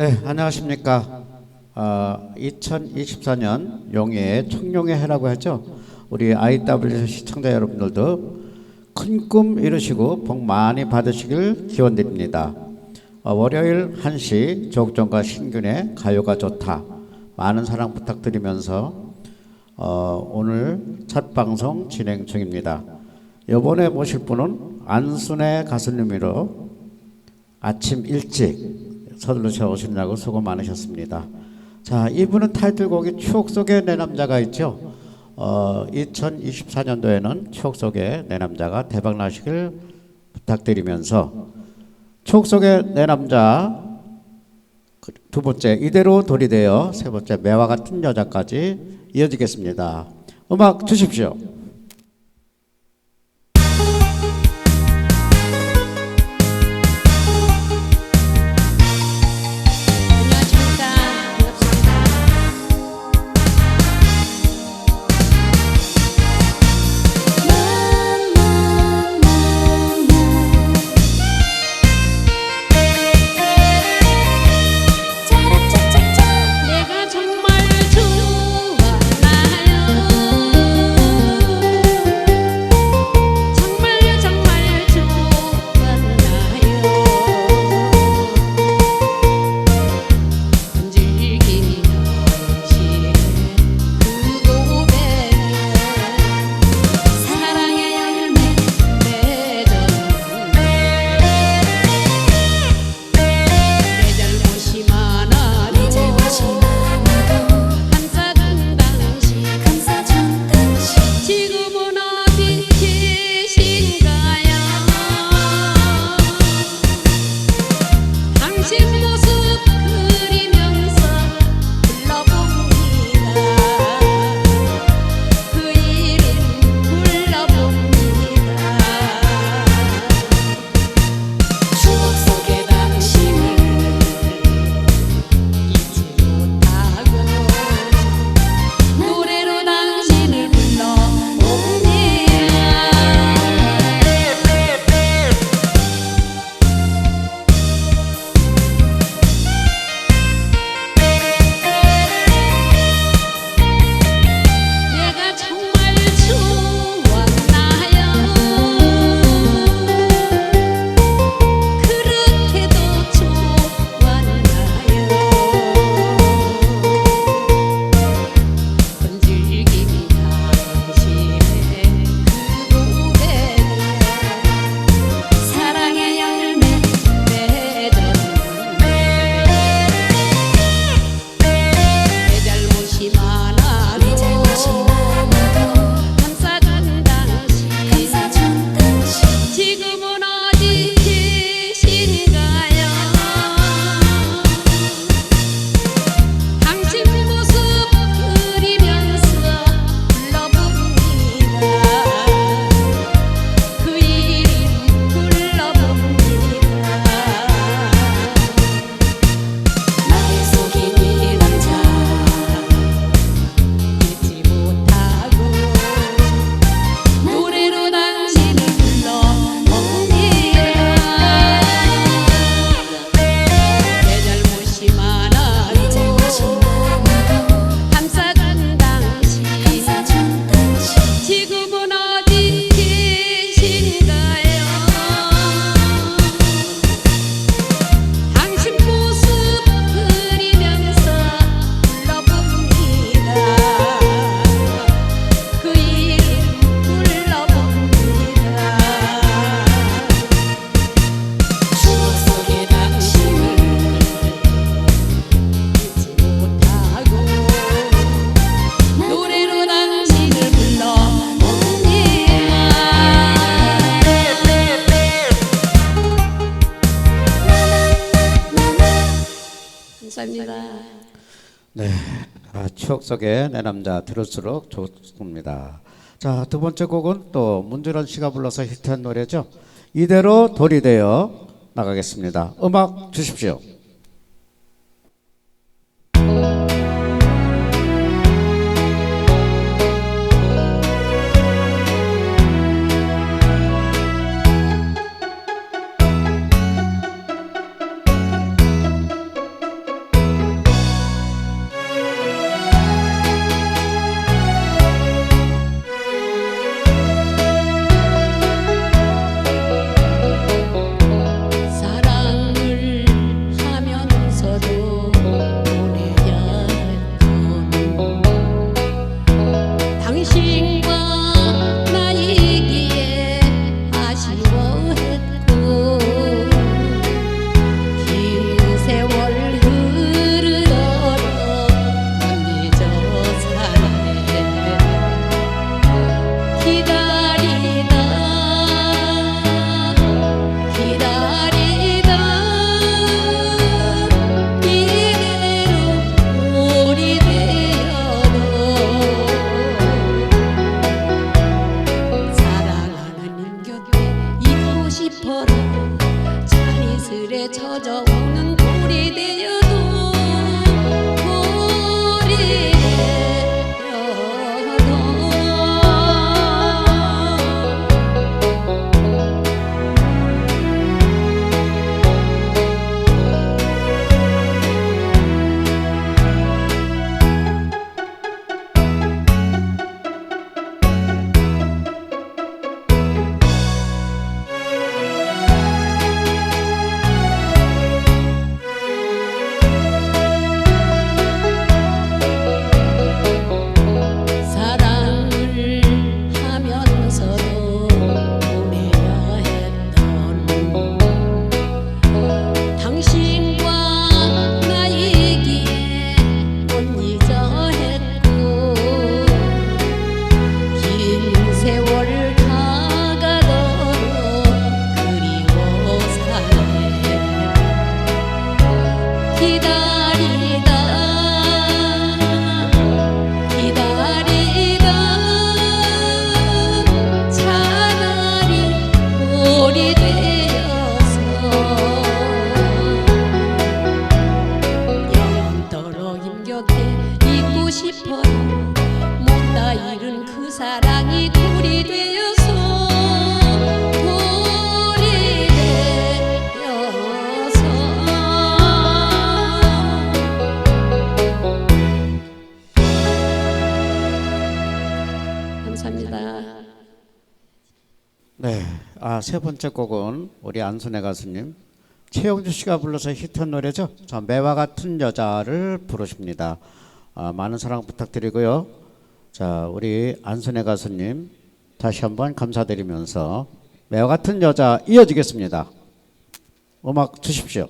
네, 안녕하십니까. 어, 2024년 용해 청룡의 해라고 하죠. 우리 IW 시청자 여러분들도 큰 꿈 이루시고 복 많이 받으시길 기원드립니다. 어, 월요일 1시 조국정과 신균의 가요가 좋다. 많은 사랑 부탁드리면서 어, 오늘 첫 방송 진행 중입니다. 이번에 모실 분은 안순의 가수님으로 아침 일찍 서둘러서 오시느라고 수고 많으셨습니다. 자, 이분은 타이틀곡이 추억 속의 내 남자가 있죠. 어, 2024년도에는 추억 속의 내 남자가 대박 나시길 부탁드리면서 추억 속의 내 남자 그두 번째 이대로 돌이 되어 세 번째 매와 같은 여자까지 이어지겠습니다. 음악 주십시오. 감사합니다. 네, 아, 추억 속의 내 남자 들을수록 좋습니다. 자, 두 번째 곡은 또 문준원 씨가 불러서 히트한 노래죠. 이대로 돌이 되어 나가겠습니다. 음악 주십시오. 아, 세 번째 곡은 우리 안순애 가수님 최영주 씨가 불러서 히트한 노래죠. 자, 매와 같은 여자를 부르십니다. 아, 많은 사랑 부탁드리고요. 자, 우리 안순애 가수님 다시 한번 감사드리면서 매와 같은 여자 이어지겠습니다. 음악 주십시오.